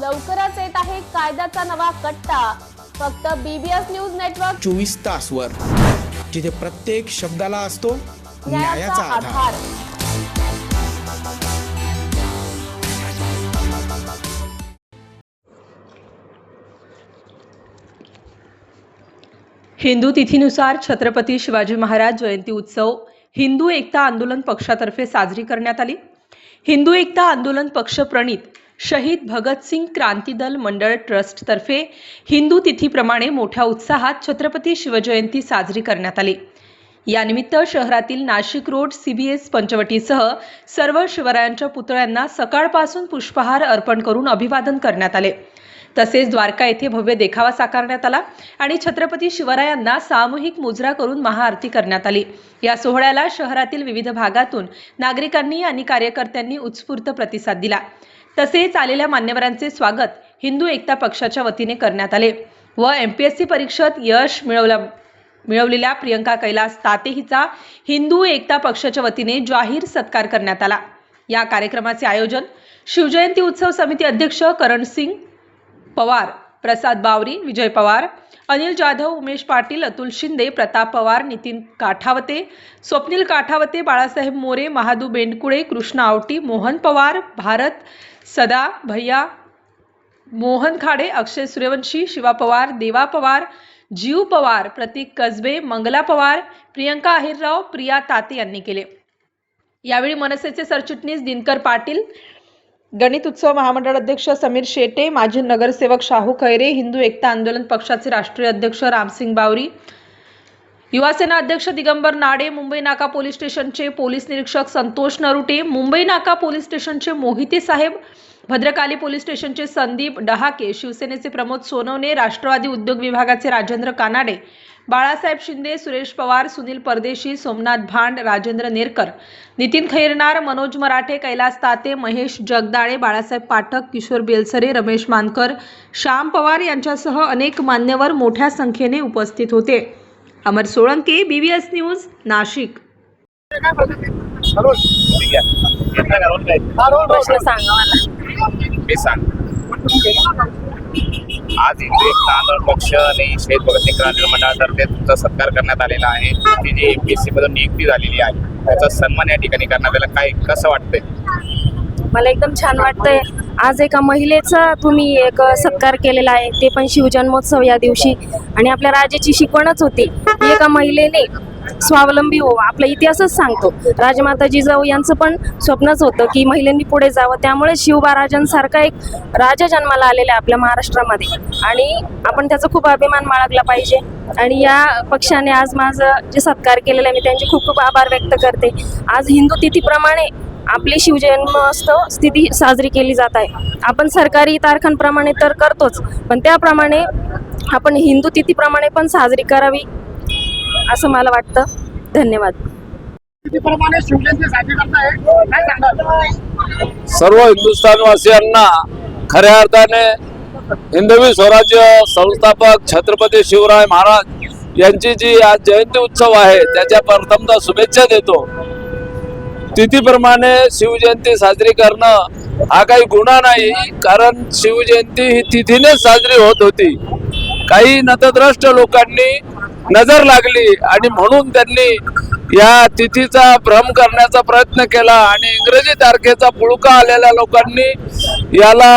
लवकरच येत आहे कायद्याचा नवा कट्टा. फक्त बीबीएस न्यूज नेटवर्क चोवीस तासवर. जिथे प्रत्येक शब्दाला असतो न्यायाचा आधार. हिंदू तिथीनुसार छत्रपती शिवाजी महाराज जयंती उत्सव हिंदू एकता आंदोलन पक्षातर्फे साजरी करण्यात आली. हिंदू एकता आंदोलन पक्ष प्रणित शहीद भगतसिंग क्रांती दल मंडळ ट्रस्टतर्फे हिंदू तिथीप्रमाणे मोठ्या उत्साहात छत्रपती शिवजयंती साजरी करण्यात आली. यानिमित्त शहरातील नाशिक रोड सीबीएस पंचवटीसह सर्व शिवरायांच्या पुतळ्यांना सकाळपासून पुष्पहार अर्पण करून अभिवादन करण्यात आले. तसेच द्वारका येथे भव्य देखावा साकारण्यात आला आणि छत्रपती शिवरायांना सामूहिक मुजरा करून महाआरती करण्यात आली. या सोहळ्याला शहरातील विविध भागातून नागरिकांनी आणि कार्यकर्त्यांनी उत्स्फूर्त प्रतिसाद दिला. तसेच आलेल्या मान्यवरांचे स्वागत हिंदू एकता पक्षाच्या वतीने करण्यात आले व एम पी एस सी परीक्षेत यश मिळवल्या मिळवलेल्या प्रियंका कैलास ताते हिचा हिंदू एकता पक्षाच्या वतीने जाहीर सत्कार करण्यात आला. या कार्यक्रमाचे आयोजन शिवजयंती उत्सव समिती अध्यक्ष करण सिंग पवार प्रसाद बावरी विजय पवार अनिल जाधव उमेश पाटील अतुल शिंदे प्रताप पवार नितीन काठावते स्वप्नील काठावते बाळासाहेब मोरे महादू बेंडकुळे कृष्णा आवटी मोहन पवार भारत सदा भैया। मोहन खाडे अक्षय सूर्यवंशी शिवा पवार देवा पवार जीव पवार प्रतीक कसबे मंगला पवार प्रियंका अहिरराव प्रिया ताते यांनी केले. यावेळी मनसेचे सरचिटणीस दिनकर पाटील गणित उत्सव महामंडळ अध्यक्ष समीर शेटे माजी नगरसेवक शाहू खैरे हिंदू एकता आंदोलन पक्षाचे राष्ट्रीय अध्यक्ष रामसिंग बावरी युवासेना अध्यक्ष दिगंबर नाडे मुंबई नाका पोलीस स्टेशनचे पोलीस निरीक्षक संतोष नरुटे मुंबई नाका पोलीस स्टेशनचे मोहिते साहेब भद्रकाली पोलीस स्टेशनचे संदीप डहाके शिवसेनेचे प्रमोद सोनवणे राष्ट्रवादी उद्योग विभागाचे राजेंद्र कानाडे बाळासाहेब शिंदे सुरेश पवार सुनील परदेशी सोमनाथ भांड राजेंद्र नेरकर नितीन खैरनार मनोज मराठे कैलास ताते महेश जगदाळे बाळासाहेब पाठक किशोर बेलसरे रमेश मानकर श्याम पवार यांच्यासह अनेक मान्यवर मोठ्या संख्येने उपस्थित होते. Amar Solanke BBS news Nashik. प्रश्न सांगा मला. आज हिंदू एकता आंदोलन पक्ष आणि शहीद भगतसिंग क्रांती मंडळातर्फे तुमचा सत्कार करण्यात आलेला आहे. ती जी एमपीएससी मधून नियुक्ती झालेली आहे. त्याचा सन्मान या ठिकाणी करण्यात आला काय कसं वाटतंय? मला एकदम छान वाटतंय. आज एका महिलेचा तुम्ही एक सत्कार केलेला आहे. ते पण शिवजन्मोत्सव या दिवशी. आणि आपल्या राजाची शिकवणच होती. एका महिलेने स्वावलंबी हो आपला इतिहासच सांगतो. राजमाता जिजाऊ यांचं पण स्वप्नच होतं की महिलांनी पुढे जावं. त्यामुळे शिवबाराजांसारखा एक राजा जन्माला आलेला आहे आपल्या महाराष्ट्रामध्ये. आणि आपण त्याचा खूप अभिमान बाळगला पाहिजे. आणि या पक्षाने आज माझं जे सत्कार केलेला आहे मी त्यांचे खूप खूप आभार व्यक्त करते. आज हिंदू तिथीप्रमाणे आपली शिवजन्मोत्सव स्थिती साजरी केली जात आहे. आपण सरकारी तारखांप्रमाणे तर करतोच पण त्याप्रमाणे आपण हिंदू तिथीप्रमाणे पण साजरी करावी असं मला वाटतं. धन्यवाद. प्रमाणे शिवजयंती साजरी करताय? काय सांगाल? सर्व हिंदुस्थानवासियांना खऱ्या अर्थाने हिंदवी स्वराज्य संस्थापक छत्रपती शिवराय महाराज यांची जी आज जयंती उत्सव आहे त्याच्या प्रथमतः शुभेच्छा देतो. तिथीप्रमाणे शिवजयंती साजरी करणं हा काही गुन्हा नाही कारण शिवजयंती ही तिथीनेच साजरी होत होती. काही नतद्रष्ट लोकांनी नजर लागली आणि म्हणून त्यांनी या तिथीचा भ्रम करण्याचा प्रयत्न केला आणि इंग्रजी तारखेचा पुळका आलेल्या लोकांनी याला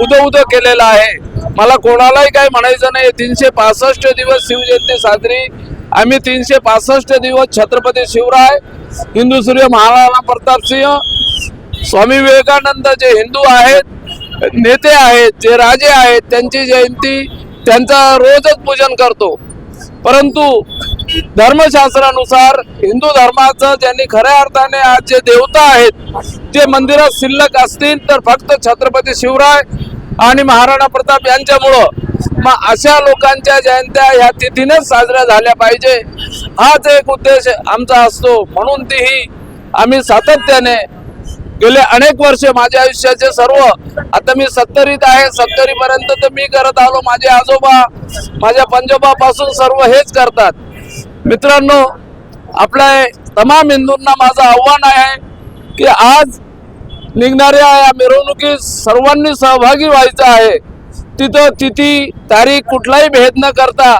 उदो उदो केलेला आहे. मला कोणालाही काही म्हणायचं नाही तीनशे पासष्ट दिवस शिवजयंती साजरी. आम्ही तीनशे पासष्ट दिवस छत्रपती शिवराय हिंदू सूर्य महाराणा प्रताप सिंह स्वामी विवेकानंद जे हिंदू आहेत नेते आहेत जे राजे आहेत त्यांची जयंती त्यांचा रोजच पूजन करतो. परंतु धर्मशास्त्रानुसार हिंदू धर्माचं ज्यांनी खऱ्या अर्थाने आज जे देवता आहेत ते मंदिरात शिल्लक असतील तर फक्त छत्रपती शिवराय आणि महाराणा प्रताप यांच्यामुळं मग अशा लोकांच्या जयंत्या ह्या तिथीनेच साजऱ्या झाल्या पाहिजे. हाच एक उद्देश आमचा असतो. म्हणून तीही आम्ही सातत्याने गेले अनेक वर्ष माझ्या आयुष्याचे सर्व. आता मी सत्तरीत आहे. सत्तरी पर्यंत तर मी करत आलो. माझे आजोबा माझ्या पंजोबापासून सर्व हेच करतात. मित्रांनो आपल्या तमाम हिंदूंना माझं आव्हान आहे की आज निघणाऱ्या या मिरवणुकीत सर्वांनी सहभागी व्हायचं आहे. तिथं तिथी तारीख कुठलाही भेद न करता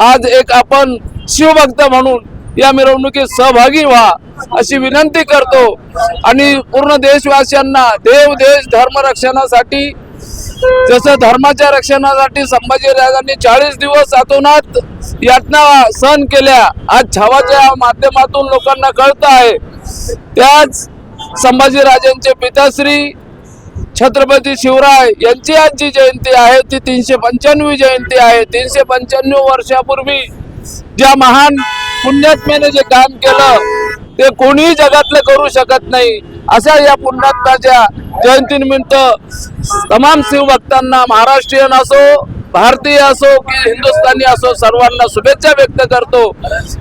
आज एक आपण शिवभक्त म्हणून या मिरवणुकीत सहभागी व्हा अशी विनंती करतो. आणि पूर्ण देशवासियांना देव देश धर्म रक्षणासाठी जसं धर्माच्या रक्षणासाठी संभाजीराजांनी चाळीस दिवस अतोनात यातना सहन केल्या आज छावाच्या माध्यमातून लोकांना कळत आहे. त्याच संभाजीराजांचे पिताश्री छत्रपती शिवराय यांची आज जी जयंती आहे. ती तीनशे पंच्याण्णवी जयंती आहे. तीनशे पंच्याण्णव वर्षापूर्वी ज्या महान पुण्यात्म्याने जे काम केलं ते कोणीही जगातलं करू शकत नाही. अशा या पुण्यात्म्याच्या जयंतीनिमित्त तमाम शिवभक्तांना महाराष्ट्रीयन असो भारतीय असो की हिंदुस्थानी असो सर्वांना शुभेच्छा व्यक्त करतो.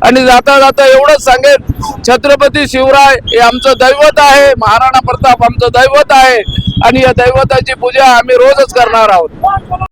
आणि जाता जाता एवढंच सांगेन छत्रपती शिवराय हे आमचं दैवत आहे महाराणा प्रताप आमचं दैवत आहे. आणि या दैवताची पूजा आम्ही रोजच करणार आहोत.